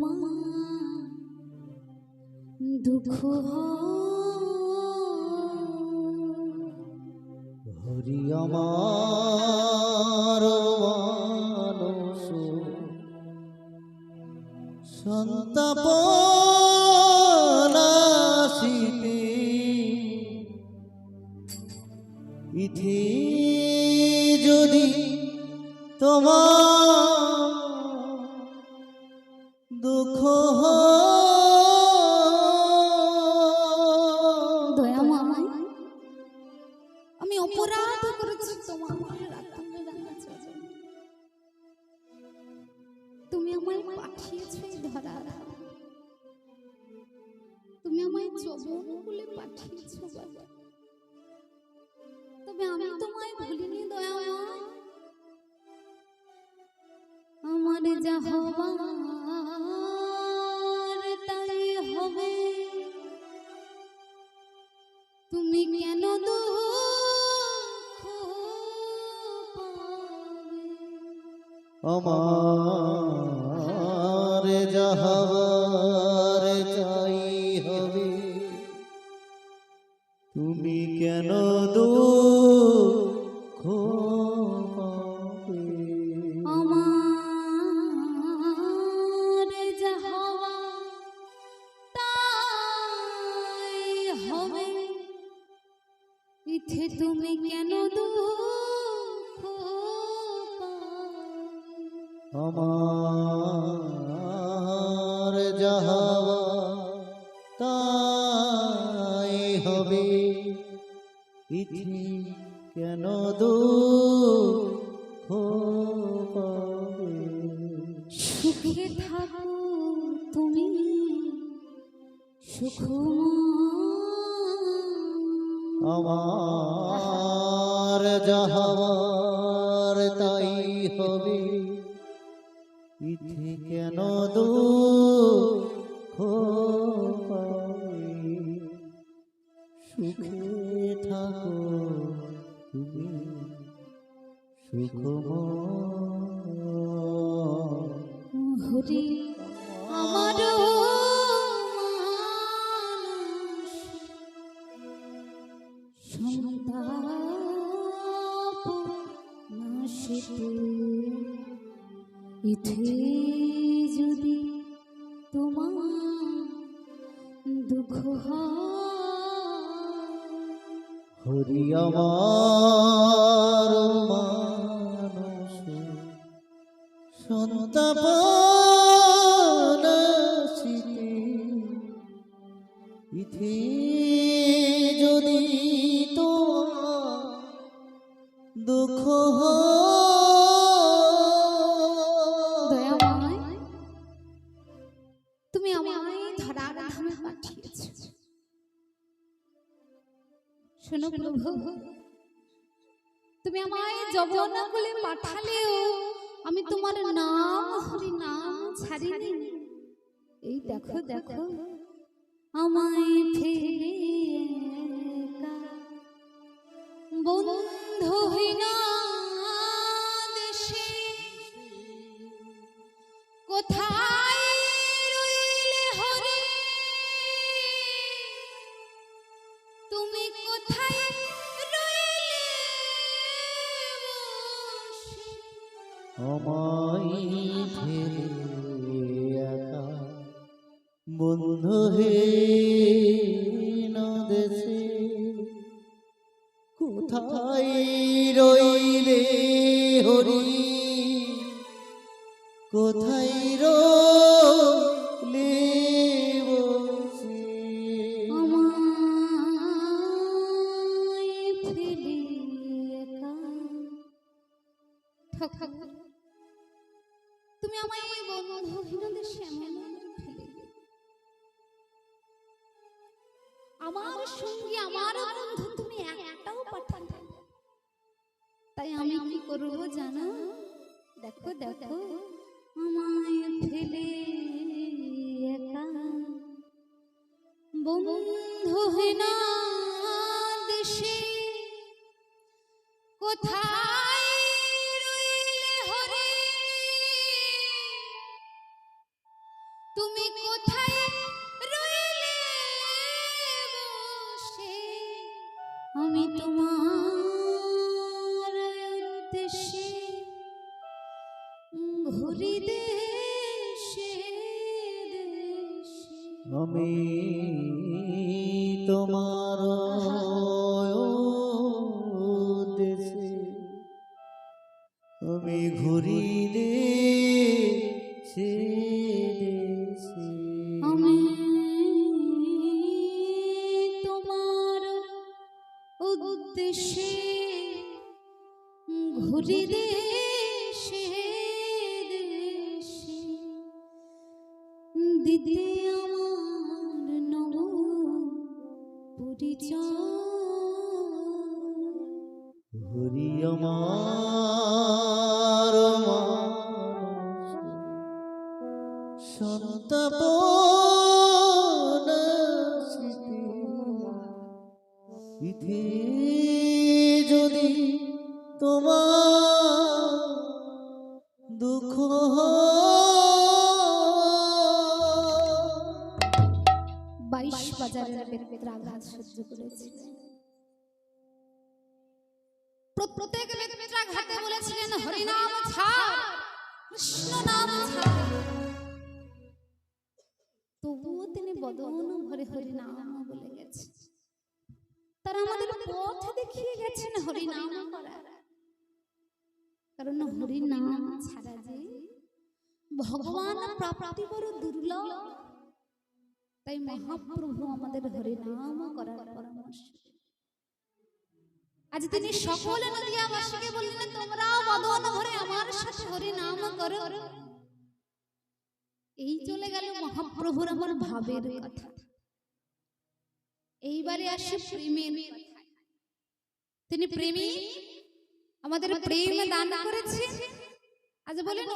তোমার দুঃখ হরি আমার সন্তাপ যদি তোমার দয়াময়, আমি অপরাধ করেছি তোমার তুমি আমায় পাঠিয়েছো তুমি আমায় চবন বলে পাঠিয়েছো আমি তোমায় ভুলিনি দয়াময়। আমার যা হবার তুমি কেন? আমার যাহার চাই হবে তুমি কেন পাবে? আমার যা তাই হবে ইথে তুমি কেন দুঃখ? আমার যাহাবা তাই হবে ইথি কেন দুঃখ সুখে থাকো তুমি সুখ আমার যাহার তাই হবে। ইথে কেন পাবে সুখে থাকো তুমি হরি আমার ইথে যদি তোমার দুঃখ হরি আমার মানস সন্তাপ ইথে যদি তোমার দুঃখ হয় প্রভু। তুমি আমায় যবনা বলে পাঠালেও আমি তোমার নাম হরি নাম ছাড়িনি। এই দেখো দেখো। আমায় ফেলে একা বন্ধুহীনা দেশে। কোথায় রইলে হরে? তুমি আমায় ফেলে বন্ধু হে কোথায় রইলে হরি? কোথায় রইলে আমায় ফেলে আমার সঙ্গে আমার বন্ধু তুমি একটাও না। তাই আমি কি করব জানো? দেখো দেখো। আমায় ফেলে একা। বন্ধুহীনা দেশে ঘুরি দেশে আমি তোমার দেশে। আমি ঘুরি দেশে দেশে। আমি তোমার উদ্দেশ্যে ঘুরি দেশে আমার সন্তাপ ইথে যদি তোমার দুঃখ বাইশ বাজারের সহ্য করেছে। প্রত্যেক বেত্রাঘাতে বলেছিলেন হরিনাম ছাড় কৃষ্ণ নাম ছাড়। তবুও তিনি বদন ভরে হরিনাম বলে গেছে তারা আমাদের পথ দেখিয়ে গেছেন হরিনাম করার। কারণ হরিনাম ছাড়া যে ভগবান প্রাপ্তি বড় দুর্লভ। তাই মহাপ্রভু আমাদের হরিনাম করার পরামর্শ। আজ তিনি সকল নদিয়াবাসীকে বললেন, তোমরাও বদন ভরে আমার সাথে হরিনাম করো। এই চলে গেল মহাপ্রভুর আমার ভাবের কথা। এইবারে আসে প্রেমের তিনি প্রেমী, আমাদের প্রেম দান করেছে আজ বলেন